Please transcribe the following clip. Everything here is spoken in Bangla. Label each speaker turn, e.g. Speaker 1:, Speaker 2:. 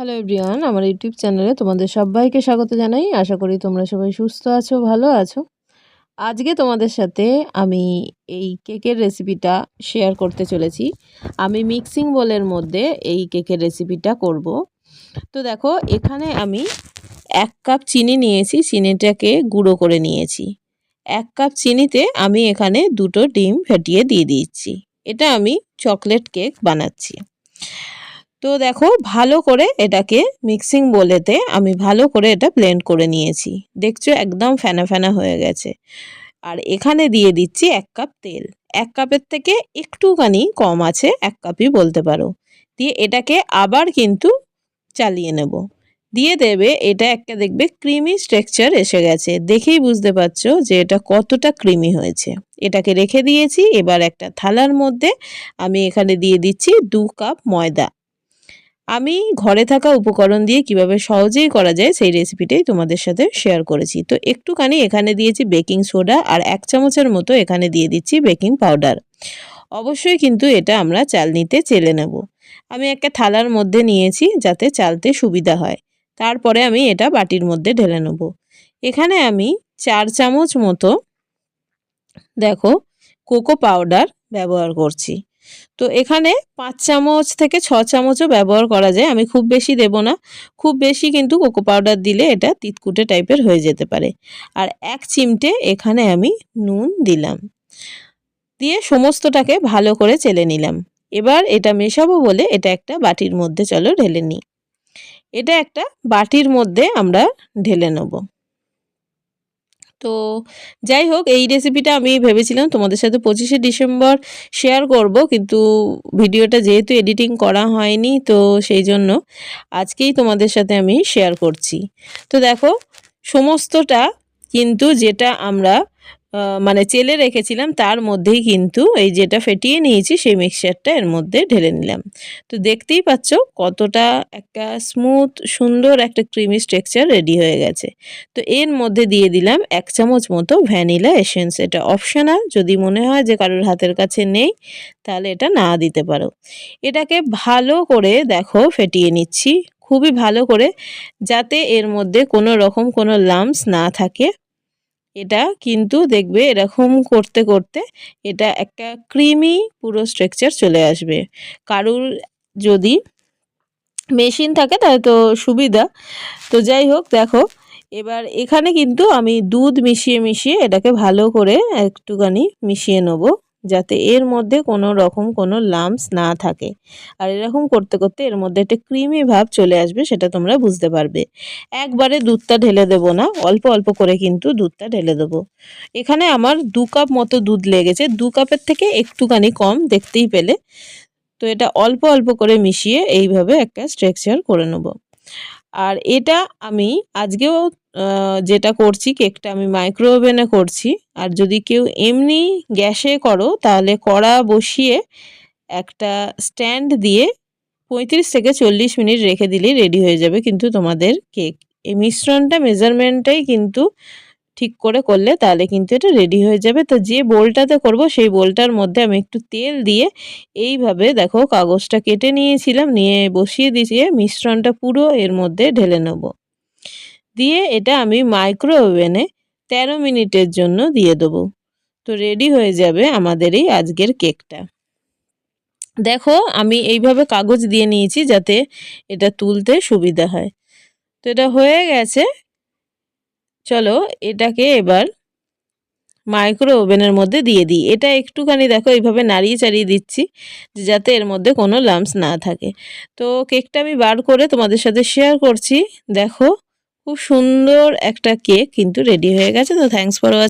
Speaker 1: হ্যালো এভরিওয়ান আমার ইউটিউব চ্যানেলে তোমাদের সবাইকে স্বাগত জানাই। আশা করি তোমরা সবাই সুস্থ আছো, ভালো আছো। আজকে তোমাদের সাথে আমি এই কেকের রেসিপিটা শেয়ার করতে চলেছি। আমি মিক্সিং বোলের মধ্যে এই কেকের রেসিপিটা করব। তো দেখো, এখানে আমি এক কাপ চিনি নিয়েছি। চিনিটাকে গুঁড়ো করে নিয়েছি। এক কাপ চিনিতে আমি এখানে দুটো ডিম ফেটিয়ে দিয়ে দিচ্ছি। এটা আমি চকলেট কেক বানাচ্ছি। তো দেখো, ভালো করে এটাকে মিক্সিং বলেতে আমি ভালো করে এটা ব্লেন্ড করে নিয়েছি। দেখছ, একদম ফেনা ফেনা হয়ে গেছে। আর এখানে দিয়ে দিচ্ছি এক কাপ তেল। এক কাপের থেকে একটুখানি কম আছে, এক কাপই বলতে পারো। দিয়ে এটাকে আবার কিন্তু চালিয়ে নেব। দিয়ে দেবে, এটা একটা দেখবে ক্রিমি স্ট্রাকচার এসে গেছে। দেখেই বুঝতে পারছ যে এটা কতটা ক্রিমি হয়েছে। এটাকে রেখে দিয়েছি, এবার একটা থালার মধ্যে আমি এখানে দিয়ে দিচ্ছি দু কাপ ময়দা। আমি ঘরে থাকা উপকরণ দিয়ে কীভাবে সহজেই করা যায় সেই রেসিপিটাই তোমাদের সাথে শেয়ার করেছি। তো একটুখানি এখানে দিয়েছি বেকিং সোডা আর এক চামচের মতো এখানে দিয়ে দিচ্ছি বেকিং পাউডার অবশ্যই কিন্তু এটা আমরা চালনিতে চেলে নেব। আমি একটা থালার মধ্যে নিয়েছি যাতে চালতে সুবিধা হয়। তারপরে আমি এটা বাটির মধ্যে ঢেলে নেব। এখানে আমি চার চামচ মতো, দেখো কোকো পাউডার ব্যবহার করছি। তো এখানে পাঁচ চামচ থেকে ছ চামচও ব্যবহার করা যায়। আমি খুব বেশি দেব না। খুব বেশি কিন্তু কোকো পাউডার দিলে এটা তিতকুটে টাইপের হয়ে যেতে পারে। আর এক চিমটে এখানে আমি নুন দিলাম। দিয়ে সমস্তটাকে ভালো করে চেলে নিলাম। এবার এটা মেশাবো বলে এটা একটা বাটির মধ্যে চলো ঢেলে নিই। এটা একটা বাটির মধ্যে আমরা ঢেলে নেব। তো যাই হোক, এই রেসিপিটা আমি ভেবেছিলাম তোমাদের সাথে পঁচিশে ডিসেম্বর শেয়ার করব, কিন্তু ভিডিওটা যেহেতু এডিটিং করা হয়নি, তো সেই জন্য আজকেই তোমাদের সাথে আমি শেয়ার করছি। তো দেখো, সমস্তটা কিন্তু যেটা আমরা মানে চেলে রেখেছিলাম, তার মধ্যেই কিন্তু এই যেটা ফেটিয়ে নিয়েছি, সেই মিক্সচারটা এর মধ্যে ঢেলে নিলাম। তো দেখতেই পাচ্ছ কতটা একটা স্মুথ সুন্দর একটা ক্রিমি স্ট্রাকচার রেডি হয়ে গেছে। তো এর মধ্যে দিয়ে দিলাম এক চামচ মতো ভ্যানিলা এসেন্স এটা অপশনাল যদি মনে হয় যে কারোর হাতের কাছে নেই, তাহলে এটা না দিতে পারো। এটাকে ভালো করে দেখো ফেটিয়ে নিচ্ছি, খুবই ভালো করে, যাতে এর মধ্যে কোনো রকম কোনো লামস না থাকে। এটা কিন্তু দেখবে এরকম করতে করতে এটা একটা ক্রিমি পুরো স্ট্রাকচার চলে আসবে। কারুর যদি মেশিন থাকে তাহলে তো সুবিধা। তো যাই হোক, দেখো, এবার এখানে কিন্তু আমি দুধ মিশিয়ে মিশিয়ে এটাকে ভালো করে একটুখানি মিশিয়ে নেব। যাতে এর মধ্যে কোনো রকম কোনো লাম্পস না থাকে। আর এরকম করতে করতে এর মধ্যে একটা ক্রিমি ভাব চলে আসবে, সেটা তোমরা বুঝতে পারবে। একবারে দুধটা ঢেলে দেবো না, অল্প অল্প করে কিন্তু দুধটা ঢেলে দেবো। এখানে আমার দু কাপ মতো দুধ লেগেছে, দু কাপের থেকে একটুখানি কম দেখতেই পেলে। তো এটা অল্প অল্প করে মিশিয়ে এইভাবে একটা স্ট্রাকচার করে নেব। আর এটা আমি আজকেও যেটা করছি, কেকটা আমি মাইক্রো ওভেনে করছি। আর যদি কেউ এমনি গ্যাসে করো, তাহলে কড়া বসিয়ে একটা স্ট্যান্ড দিয়ে পঁয়ত্রিশ থেকে চল্লিশ মিনিট রেখে দিলেই রেডি হয়ে যাবে কিন্তু তোমাদের কেক এই মিশ্রণটা মেজারমেন্টটাই কিন্তু ঠিক করে করলে তাহলে কিন্তু এটা রেডি হয়ে যাবে। তো যে বোলটাতে করব, সেই বোলটার মধ্যে আমি একটু তেল দিয়ে এইভাবে দেখো কাগজটা কেটে নিয়েছিলাম, নিয়ে বসিয়ে দিয়ে মিশ্রণটা পুরো এর মধ্যে ঢেলে নেব। দিয়ে এটা আমি মাইক্রো ওভেনে তেরো মিনিটের জন্য দিয়ে দেবো। তো রেডি হয়ে যাবে আমাদের এই আজকের কেকটা দেখো আমি এইভাবে কাগজ দিয়ে নিয়েছি যাতে এটা তুলতে সুবিধা হয়। তো এটা হয়ে গেছে চলো এটাকে এবার মাইক্রো ওভেনের মধ্যে দিয়ে দিই। এটা একটুখানি দেখো এইভাবে নাড়িয়ে চাড়িয়ে দিচ্ছি যাতে এর মধ্যে কোনো লাম্পস না থাকে। তো কেকটা আমি বার করে তোমাদের সাথে শেয়ার করছি। দেখো, খুব সুন্দর একটা কেক কিন্তু রেডি হয়ে গেছে। তো থ্যাংকস ফর